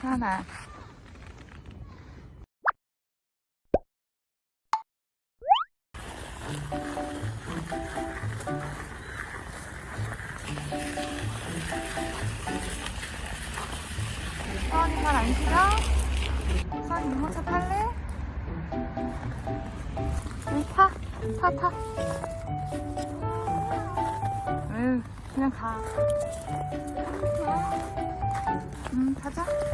하나. 서원이 잘안 싫어? 서원이 유모차 탈래? 응, 타, 타, 타. 에휴, 그냥 가. 응, 가자.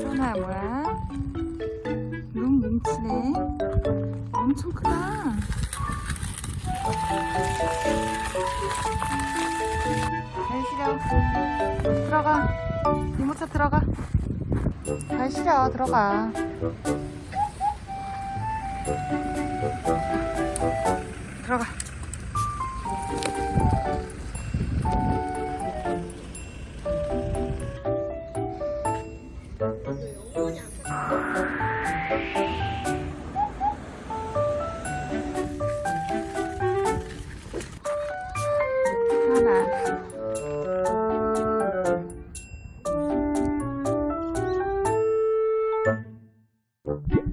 소나야 뭐야? 눈 뭉치네. 엄청 크다. 들어가. 이모차 들어가. 발 시려 들어가. 들어가. 하나. Yeah.